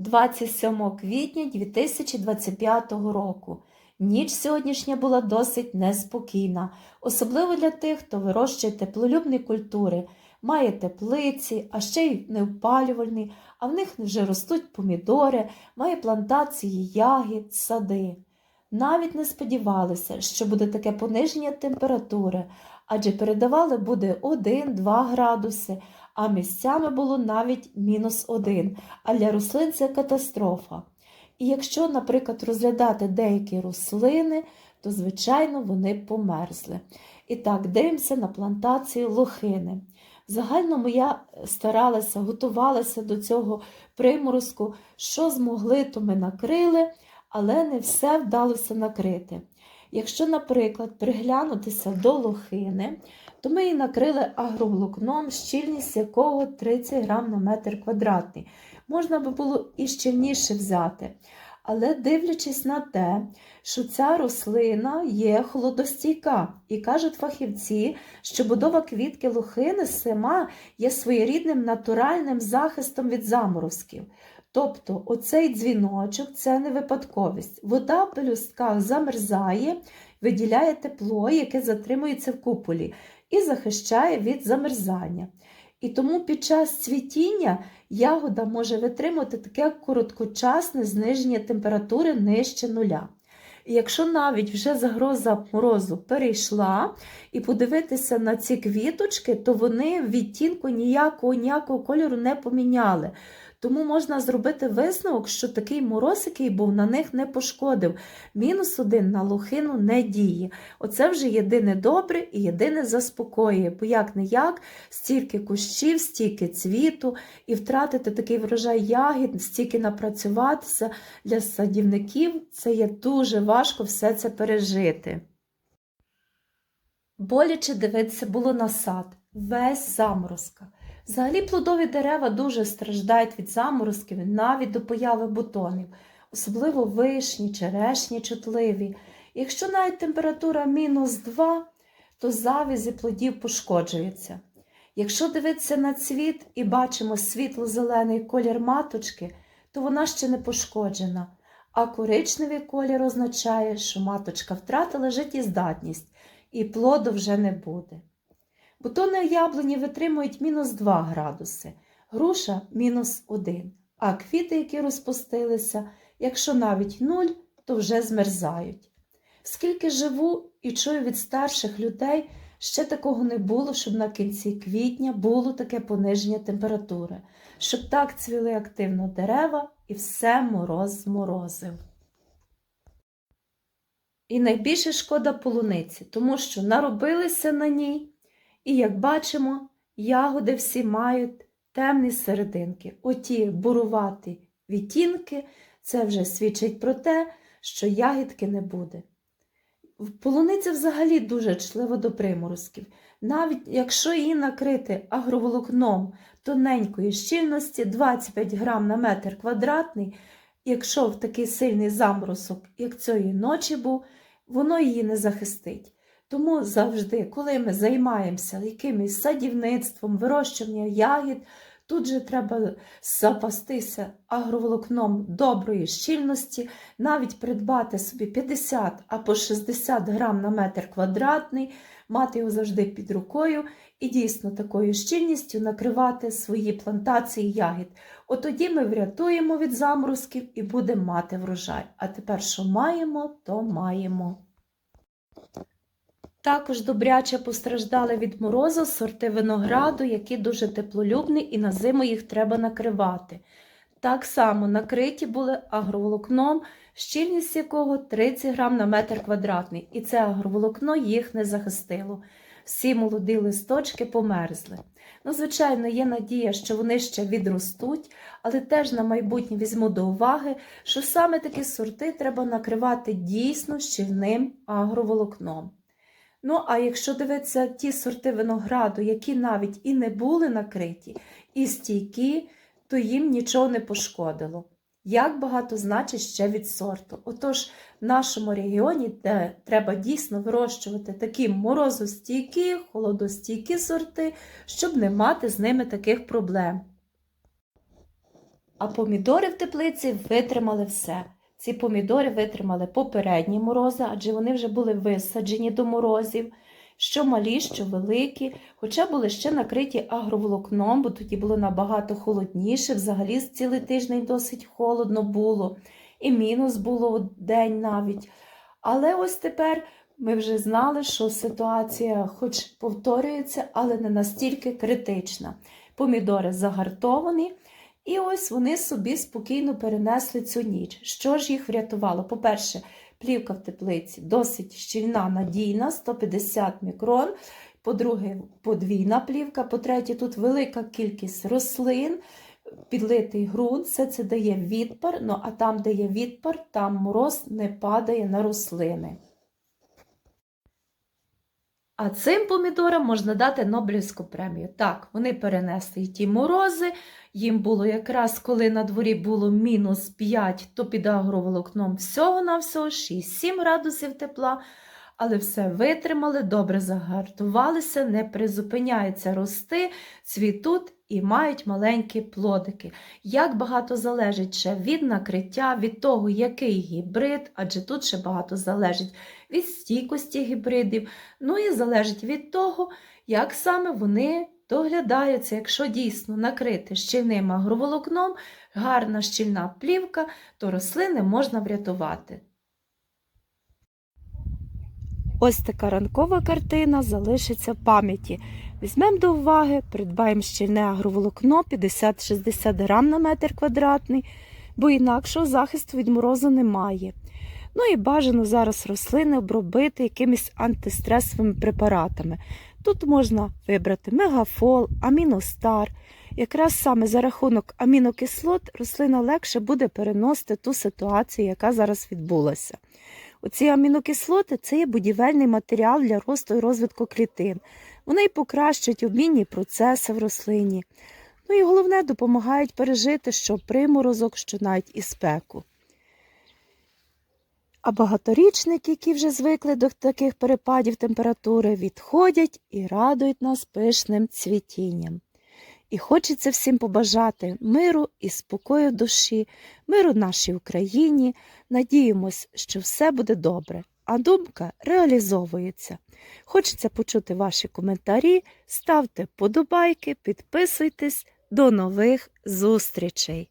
27 квітня 2025 року. Ніч сьогоднішня була досить неспокійна, особливо для тих, хто вирощує теплолюбні культури, має теплиці, а ще й неопалювальні, а в них вже ростуть помідори, має плантації ягід, сади. Навіть не сподівалися, що буде таке пониження температури, адже передавали буде 1-2 градуси, а місцями було навіть мінус 1, а для рослин це катастрофа. І якщо, наприклад, розглядати деякі рослини, то, звичайно, вони померзли. І так, дивимося на плантацію лохини. В загальному я старалася, готувалася до цього приморозку, що змогли, то ми накрили, але не все вдалося накрити. Якщо, наприклад, приглянутися до лохини, то ми її накрили агроволокном, щільність якого 30 грам на метр квадратний. Можна би було і щільніше взяти. Але дивлячись на те, що ця рослина є холодостійка, і кажуть фахівці, що будова квітки лохини сама є своєрідним натуральним захистом від заморозків. Тобто оцей дзвіночок це не випадковість. Вода в пелюстках замерзає, виділяє тепло, яке затримується в куполі, і захищає від замерзання. І тому під час цвітіння ягода може витримати таке короткочасне зниження температури нижче нуля. І якщо навіть вже загроза морозу перейшла, і подивитися на ці квіточки, то вони відтінку ніякого ніякого кольору не поміняли. Тому можна зробити висновок, що такий мороз, який був, на них не пошкодив. Мінус один на лохину не діє. Оце вже єдине добре і єдине заспокоює, бо як не як, стільки кущів, стільки цвіту, і втратити такий врожай ягід, стільки напрацюватися для садівників, це є дуже важко все це пережити. Боляче дивитися було на сад, весь заморозка. Взагалі плодові дерева дуже страждають від заморозків навіть до появи бутонів, особливо вишні, черешні чутливі. Якщо навіть температура мінус 2, то завізі плодів пошкоджуються. Якщо дивитися на цвіт і бачимо світло-зелений колір маточки, то вона ще не пошкоджена, а коричневий колір означає, що маточка втратила життєздатність і плоду вже не буде. Бутони яблуні витримують мінус 2 градуси, груша мінус 1, а квіти, які розпустилися, якщо навіть 0, то вже змерзають. Скільки живу і чую від старших людей, ще такого не було, щоб на кінці квітня було таке пониження температури, щоб так цвіли активно дерева і все мороз зморозив. І найбільше шкода полуниці, тому що наробилися на ній. І, як бачимо, ягоди всі мають темні серединки. Оті буруваті відтінки, це вже свідчить про те, що ягідки не буде. Полуниця взагалі дуже члива до приморозків. Навіть якщо її накрити агроволокном тоненької щільності 25 грам на метр квадратний, якщо в такий сильний заморозок, як цієї ночі був, воно її не захистить. Тому завжди, коли ми займаємося якимось садівництвом, вирощуванням ягід, тут же треба запастися агроволокном доброї щільності, навіть придбати собі 50 або 60 грам на метр квадратний, мати його завжди під рукою і дійсно такою щільністю накривати свої плантації ягід. От тоді ми врятуємо від заморозків і будемо мати врожай. А тепер, що маємо, то маємо. Також добряче постраждали від морозу сорти винограду, які дуже теплолюбні, і на зиму їх треба накривати. Так само накриті були агроволокном, щільність якого 30 грам на метр квадратний, і це агроволокно їх не захистило. Всі молоді листочки померзли. Ну, звичайно, є надія, що вони ще відростуть, але теж на майбутнє візьму до уваги, що саме такі сорти треба накривати дійсно щільним агроволокном. Ну, а якщо дивитися ті сорти винограду, які навіть і не були накриті, і стійкі, то їм нічого не пошкодило. Як багато значить ще від сорту. Отож, в нашому регіоні, де треба дійсно вирощувати такі морозостійкі, холодостійкі сорти, щоб не мати з ними таких проблем. А помідори в теплиці витримали все. Ці помідори витримали попередні морози, адже вони вже були висаджені до морозів, що малі, що великі, хоча були ще накриті агроволокном, бо тоді було набагато холодніше, взагалі цілий тиждень досить холодно було, і мінус було день навіть. Але ось тепер ми вже знали, що ситуація хоч повторюється, але не настільки критична. Помідори загартовані, і ось вони собі спокійно перенесли цю ніч. Що ж їх врятувало? По-перше, плівка в теплиці досить щільна, надійна, 150 мікрон. По-друге, подвійна плівка. По-третє, тут велика кількість рослин, підлитий ґрунт, все це дає відпар. Ну а там, де є відпар, там мороз не падає на рослини. А цим помідорам можна дати Нобелівську премію. Так, вони перенесли ті морози. Їм було якраз коли на дворі було мінус 5, то під агроволокном всього-навсього 6-7 градусів тепла. Але все витримали, добре загартувалися, не призупиняються рости, цвітуть і мають маленькі плодики. Як багато залежить ще від накриття, від того, який гібрид, адже тут ще багато залежить від стійкості гібридів, ну і залежить від того, як саме вони доглядаються, якщо дійсно накрити щільним агроволокном, гарна щільна плівка, то рослини можна врятувати. Ось така ранкова картина залишиться в пам'яті. Візьмемо до уваги, придбаємо щільне агроволокно 50-60 грам на метр квадратний, бо інакшого захисту від морозу немає. Ну і бажано зараз рослини обробити якимись антистресовими препаратами. Тут можна вибрати мегафол, аміностар. Якраз саме за рахунок амінокислот рослина легше буде переносити ту ситуацію, яка зараз відбулася. Оці амінокислоти це є будівельний матеріал для росту і розвитку клітин. Вони покращують обмінні процеси в рослині. Ну і головне, допомагають пережити що приморозок, що навіть і спеку. А багаторічники, які вже звикли до таких перепадів температури, відходять і радують нас пишним цвітінням. І хочеться всім побажати миру і спокою душі, миру нашій Україні. Надіємось, що все буде добре, а думка реалізовується. Хочеться почути ваші коментарі, ставте подобайки, підписуйтесь. До нових зустрічей!